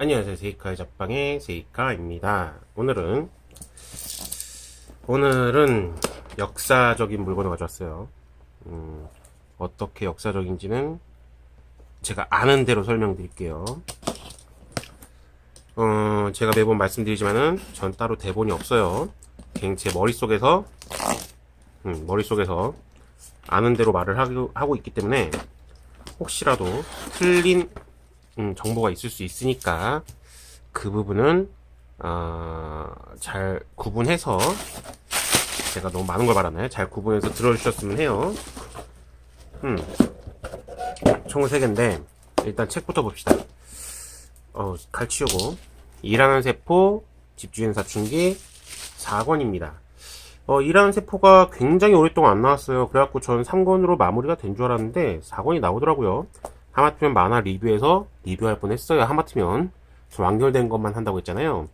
안녕하세요. 세이카의 잡방의 세이카입니다. 오늘은, 오늘은 역사적인 물건을 가져왔어요. 음, 어떻게 역사적인지는 제가 아는 대로 설명드릴게요. 어, 제가 매번 말씀드리지만은 전 따로 대본이 없어요. 제 머릿속에서, 음, 머릿속에서 아는 대로 말을 하고, 하고 있기 때문에 혹시라도 틀린 음, 정보가 있을 수 있으니까 그 부분은 어, 잘 구분해서 제가 너무 많은 걸 말하나요? 잘 구분해서 들어주셨으면 해요. 음, 총 3개인데 일단 책부터 봅시다. 어, 갈치우고 일하는 세포, 집주인 사춘기 4권입니다. 어, 일하는 세포가 굉장히 오랫동안 안 나왔어요. 그래갖고 전 3권으로 마무리가 된 줄 알았는데 4권이 나오더라고요. 하마터면 만화 리뷰에서 리뷰할 뻔 했어요. 하마터면 저 완결된 것만 한다고 했잖아요.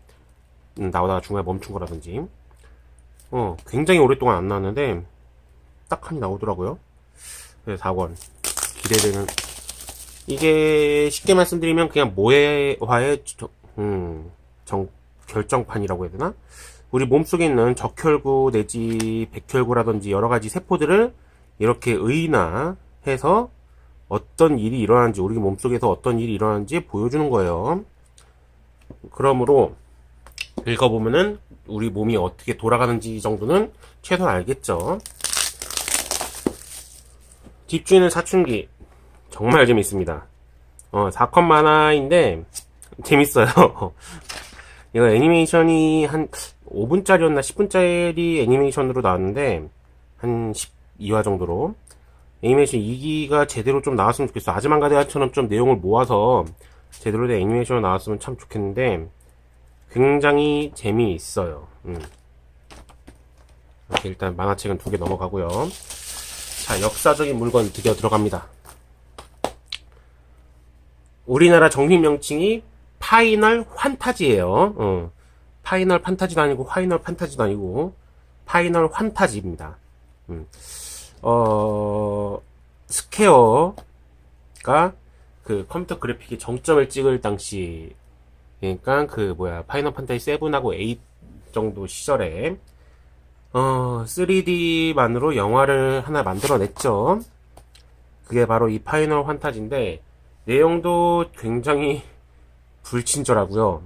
음, 나오다가 중간에 멈춘 거라든지. 어, 굉장히 오랫동안 안 나왔는데 딱 하니 나오더라고요. 네, 4권. 기대되는. 이게 쉽게 말씀드리면 그냥 모해화의 저- 음, 정, 결정판이라고 해야 되나? 우리 몸속에 있는 적혈구 내지 백혈구라든지 여러 가지 세포들을 이렇게 의인화해서 어떤 일이 일어나는지 우리 몸속에서 어떤 일이 일어나는지 보여주는 거예요. 그러므로 읽어보면은 우리 몸이 어떻게 돌아가는지 정도는 최소한 알겠죠. 집주인은 사춘기 정말 재밌습니다. 어, 4컷 만화인데 재밌어요. 이거 애니메이션이 한 5분짜리였나 10분짜리 애니메이션으로 나왔는데 한 12화 정도로 애니메이션 2기가 제대로 좀 나왔으면 좋겠어. 아즈만가 대화처럼 좀 내용을 모아서 제대로 된 애니메이션으로 나왔으면 참 좋겠는데 굉장히 재미있어요. 음. 이렇게 일단 만화책은 두 개 넘어가고요. 자, 역사적인 물건 드디어 들어갑니다. 우리나라 정식 명칭이 파이널 환타지예요. 어. 파이널 판타지도 아니고 화이널 판타지도 아니고 파이널 환타지입니다. 음. 어, 스퀘어가 그 컴퓨터 그래픽의 정점을 찍을 당시, 그러니까 그 뭐야, 파이널 판타지 7하고 8 정도 시절에, 어, 3D만으로 영화를 하나 만들어냈죠. 그게 바로 이 파이널 환타지인데, 내용도 굉장히 불친절하고요.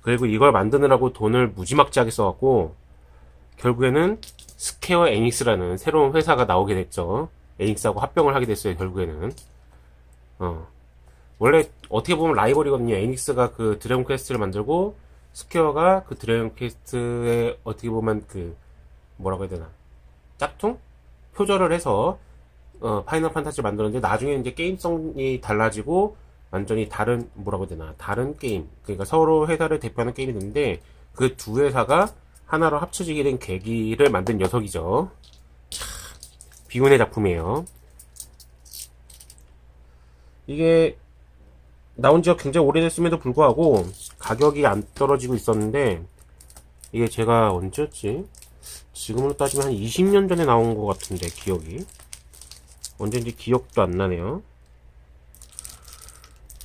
그리고 이걸 만드느라고 돈을 무지막지하게 써갖고, 결국에는 스퀘어 애닉스라는 새로운 회사가 나오게 됐죠. 애닉스하고 합병을 하게 됐어요, 결국에는. 어. 원래 어떻게 보면 라이벌이거든요. 애닉스가 그 드래곤 퀘스트를 만들고 스퀘어가 그 드래곤 퀘스트에 어떻게 보면 그 뭐라고 해야 되나 짝퉁 표절을 해서 어, 파이널 판타지를 만들었는데 나중에 이제 게임성이 달라지고 완전히 다른 뭐라고 해야 되나 다른 게임 그러니까 서로 회사를 대표하는 게임이 됐는데 그 두 회사가 하나로 합쳐지게 된 계기를 만든 녀석이죠. 참, 비운의 작품이에요. 이게 나온 지가 굉장히 오래됐음에도 불구하고 가격이 안 떨어지고 있었는데 이게 제가 언제였지? 지금으로 따지면 한 20년 전에 나온 것 같은데 기억이 언제인지 기억도 안 나네요.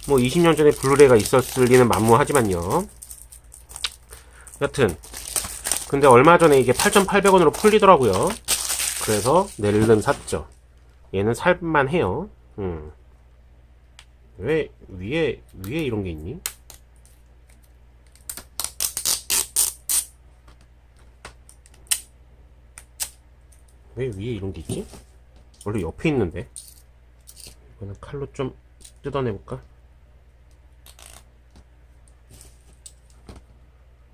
뭐 20년 전에 블루레이가 있었을 리는 만무하지만요. 여튼 근데 얼마 전에 이게 8,800원으로 풀리더라고요. 그래서 낼름 샀죠. 얘는 살만 해요. 음. 왜 위에 위에 이런 게 있니? 왜 위에 이런 게 있지? 원래 옆에 있는데. 이거는 칼로 좀 뜯어내 볼까?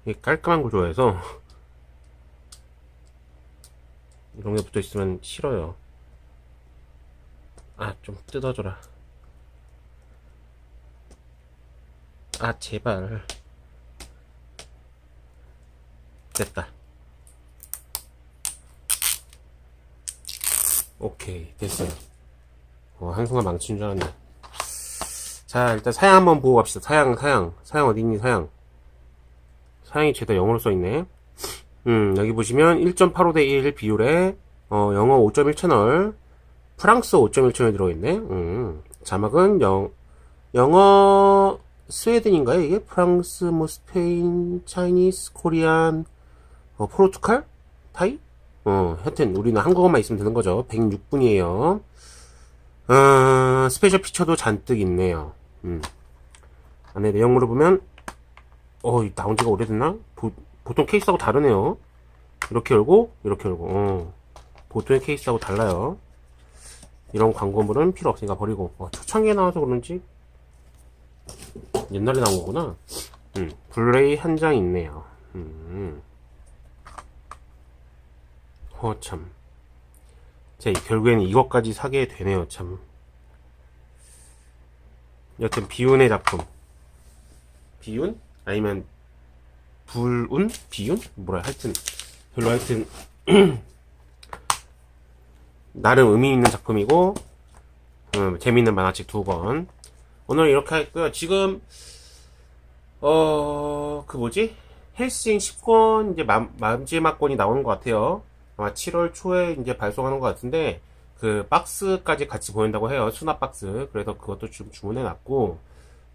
이게 깔끔한 거 좋아해서 이런 게 붙어 있으면 싫어요. 아, 좀 뜯어줘라. 아, 제발. 됐다. 오케이, 됐어요. 어, 한순간 망친 줄 알았네. 자, 일단 사양 한번 보고 갑시다. 사양, 사양. 사양 어디 있니, 사양? 사양이 죄다 영어로 써있네. 음, 여기 보시면 1.85 대 1 비율에, 어, 영어 5.1 채널, 프랑스 5.1 채널 들어있네. 음, 자막은 영, 영어 스웨덴인가요? 이게 프랑스, 뭐 스페인, 차이니스, 코리안, 어, 포르투갈, 타이? 어, 하여튼 우리는 한국어만 있으면 되는 거죠. 106분이에요. 어, 스페셜 피처도 잔뜩 있네요. 음. 안에 내용물을 보면 어, 이 나온 지가 오래됐나? 보, 보통 케이스하고 다르네요. 이렇게 열고 이렇게 열고. 어. 보통의 케이스하고 달라요. 이런 광고물은 필요 없으니까 버리고. 어, 초창기에 나와서 그런지 옛날에 나온 거구나. 음, 블레이 한 장 있네요. 음. 어, 참. 자, 이- 결국에는 이것까지 사게 되네요, 참. 여튼, 비운의 작품. 비운? 아니면, 불운? 비운? 뭐라, 하여튼. 별로 하여튼, 나름 의미 있는 작품이고, 음, 재미있는 만화책 두 권. 오늘 이렇게 했고요. 지금, 어, 그 뭐지? 헬싱 10권 이제 마, 마지막 권이 나오는 것 같아요. 아마 7월 초에 이제 발송하는 것 같은데, 그 박스까지 같이 보낸다고 해요. 수납 박스. 그래서 그것도 좀 주문해 놨고,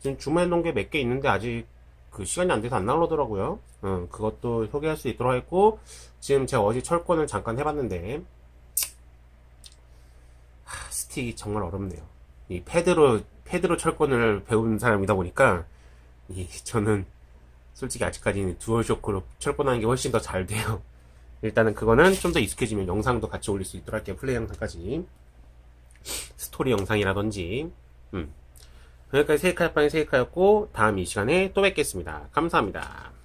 지금 주문해 놓은 게 몇 개 있는데 아직 그 시간이 안 돼서 안 나오더라고요. 음, 그것도 소개할 수 있도록 했고, 지금 제가 어제 철권을 잠깐 해봤는데, 하, 스틱이 정말 어렵네요. 이 패드로, 패드로 철권을 배운 사람이다 보니까, 이, 저는 솔직히 아직까지는 듀얼쇼크로 철권하는 게 훨씬 더 잘 돼요. 일단은 그거는 좀 더 익숙해지면 영상도 같이 올릴 수 있도록 할게요. 플레이 영상까지. 스토리 영상이라든지. 음. 여기까지 세이카였방의 세이카였고, 다음 이 시간에 또 뵙겠습니다. 감사합니다.